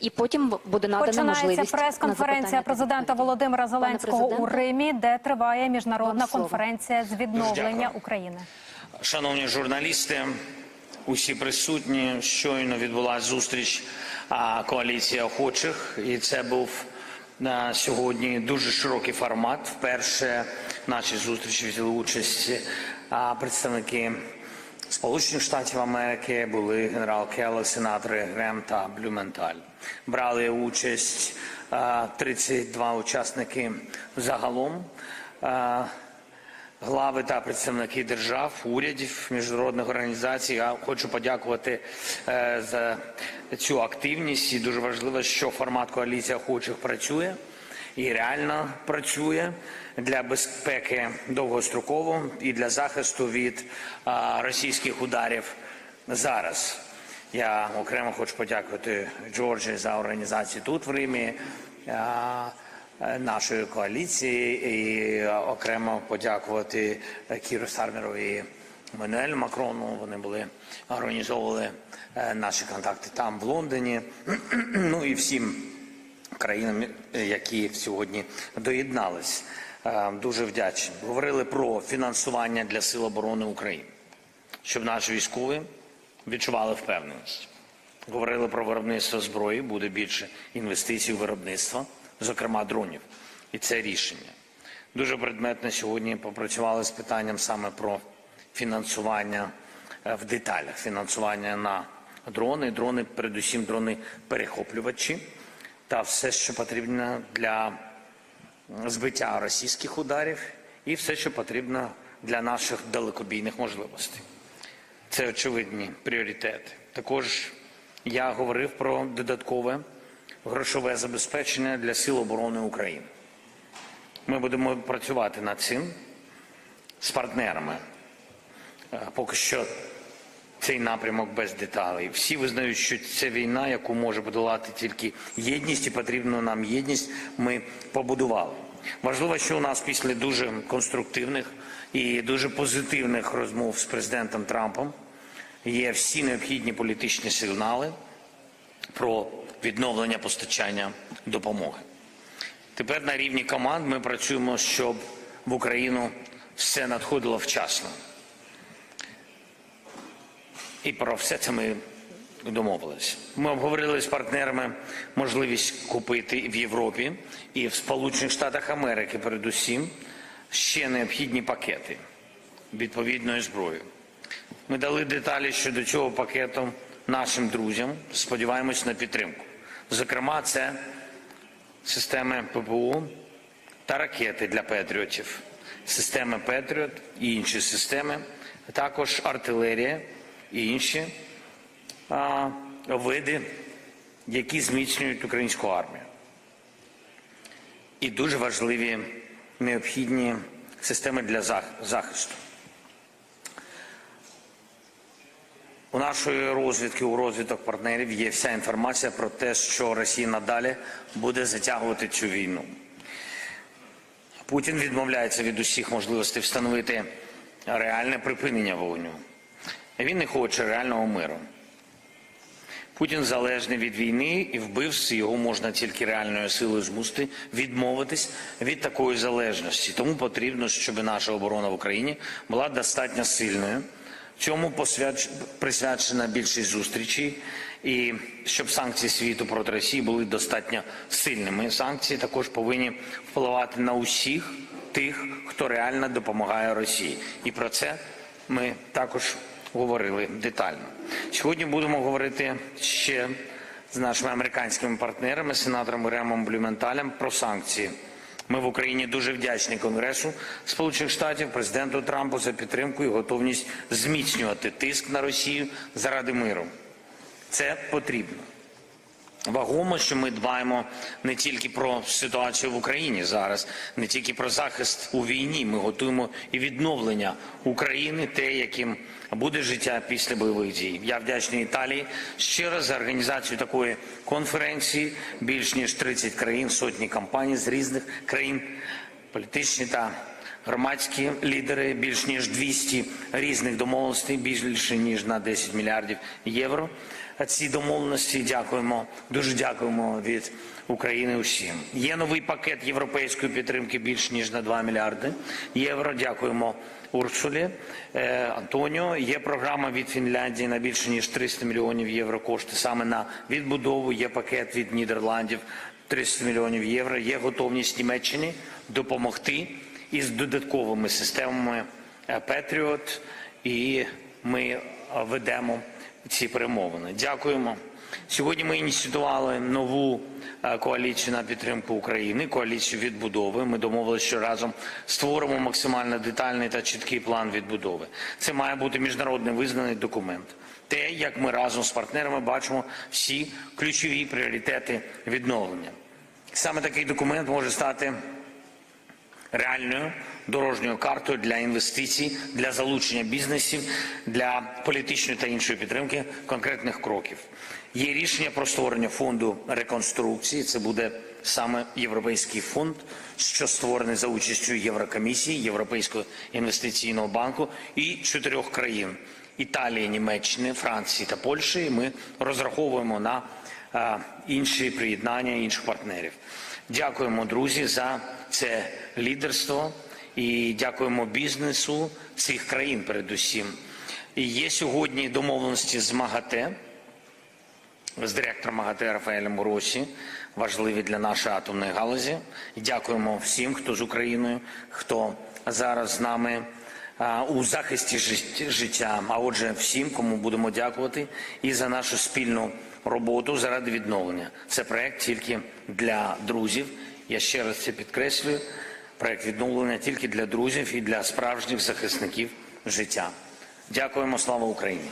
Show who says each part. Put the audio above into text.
Speaker 1: І потім буде надана
Speaker 2: Починається
Speaker 1: можливість на
Speaker 2: прес-конференція президента. Володимира Зеленського у Римі, де триває міжнародна конференція з відновлення. України.
Speaker 3: Шановні журналісти, усі присутні, щойно відбулася зустріч коаліції охочих, і це був на сьогодні дуже широкий формат. Вперше в нашій зустрічі взяли участь представники Сполучених Штатів Америки, були генерал Келлог, сенатори Грем та Блюменталь. Брали участь а, 32 учасники загалом. Глави та представники держав, урядів, міжнародних організацій. Я хочу подякувати е, за цю активність. І дуже важливо, що формат коаліції охочих працює і реально працює для безпеки довгостроково і для захисту від російських ударів зараз. Я окремо хочу подякувати Джорджі за організацію тут в Римі. нашої коаліції і окремо подякувати Кіру Стармеру і Мануелю Макрону. Вони були організовували е, наші контакти там в Лондоні. Ну і всім країнам, е, які сьогодні доєднались. Е, Дуже вдячні. Говорили про фінансування для Сил оборони України, щоб наші військові відчували впевненість. Говорили про виробництво зброї, буде більше інвестицій у виробництво, зокрема дронів. І це рішення. Дуже предметно сьогодні попрацювали з питанням саме про фінансування е, в деталях, фінансування на дрони, дрони, передусім дрони перехоплювачі та все, що потрібно для збиття російських ударів, і все, що потрібно для наших далекобійних можливостей. Це очевидні пріоритети. Також я говорив про додаткове грошове забезпечення для Сил оборони України. Ми будемо працювати над цим з партнерами. Е, Поки що цей напрямок без деталей. Всі визнають, що це війна, яку може подолати тільки єдність, і потрібну нам єдність. Ми побудували. Важливо, що у нас після дуже конструктивних і дуже позитивних розмов з президентом Трампом є всі необхідні політичні сигнали про відновлення постачання допомоги. Тепер на рівні команд ми працюємо, щоб в Україну все надходило вчасно. І про все це ми домовилися. Ми обговорили з партнерами можливість купити в Європі і в Сполучених Штатах Америки, передусім, ще необхідні пакети відповідної зброї. Ми дали деталі щодо цього пакету нашим друзям. Сподіваємось на підтримку. Зокрема, це системи ППО та ракети для Петріотів, системи Петріот і інші системи, також артилерія і інші а, види, які зміцнюють українську армію. І дуже важливі необхідні системи для зах- захисту. У нашої розвідки, у розвідок партнерів є вся інформація про те, що Росія надалі буде затягувати цю війну. Путін відмовляється від усіх можливостей встановити реальне припинення вогню. Він не хоче реального миру. Путін залежний від війни і вбивств його можна тільки реальною силою змусити відмовитись від такої залежності. Тому потрібно, щоб наша оборона в Україні була достатньо сильною. Цьому посвяч- присвячена більшість зустрічей, і щоб санкції світу проти Росії були достатньо сильними. Санкції також повинні впливати на усіх тих, хто реально допомагає Росії. І про це ми також говорили детально. Сьогодні будемо говорити ще з нашими американськими партнерами, сенатором Ремом Блюменталем, про санкції. Ми в Україні дуже вдячні Конгресу Сполучених Штатів, президенту Трампу за підтримку і готовність зміцнювати тиск на Росію заради миру. Це потрібно. Вагомо, що ми дбаємо не тільки про ситуацію в Україні зараз, не тільки про захист у війні. Ми готуємо і відновлення України, те, яким буде життя після бойових дій. Я вдячний Італії ще раз за організацію такої конференції. Більш ніж 30 країн, сотні компаній з різних країн, політичні та громадські лідери, більш ніж 200 різних домовленостей, більше ніж на 10 мільярдів євро. Ці домовленості. Дякуємо, дуже дякуємо від України усім. Є новий пакет європейської підтримки більш ніж на 2 мільярди євро. Дякуємо Урсулі е, Антоніо. Є програма від Фінляндії на більше ніж 300 мільйонів євро. Кошти саме на відбудову. Є пакет від Нідерландів 300 мільйонів євро. Є готовність Німеччини допомогти із додатковими системами е, Петріот, і ми е, ведемо ці перемовини. Дякуємо. Сьогодні ми ініціювали нову е, коаліцію на підтримку України, коаліцію відбудови. Ми домовилися, що разом створимо максимально детальний та чіткий план відбудови. Це має бути міжнародний визнаний документ. Те, як ми разом з партнерами бачимо всі ключові пріоритети відновлення. Саме такий документ може стати реальною дорожньою картою для інвестицій, для залучення бізнесів, для політичної та іншої підтримки конкретних кроків. Є рішення про створення фонду реконструкції. Це буде саме європейський фонд, що створений за участю Єврокомісії, Європейського інвестиційного банку і чотирьох країн Італії, Німеччини, Франції та Польщі. Ми розраховуємо на е, інші приєднання інших партнерів. Дякуємо, друзі, за це лідерство і дякуємо бізнесу цих країн, передусім. І є сьогодні домовленості з МАГАТЕ, з директором МАГАТЕ Рафаелем Росі, важливі для нашої атомної галузі. І дякуємо всім, хто з Україною, хто зараз з нами у захисті жит- життя. А отже, всім, кому будемо дякувати і за нашу спільну роботу заради відновлення. Це проект тільки для друзів. Я ще раз це підкреслюю. Проект відновлення тільки для друзів і для справжніх захисників життя. Дякуємо, слава Україні!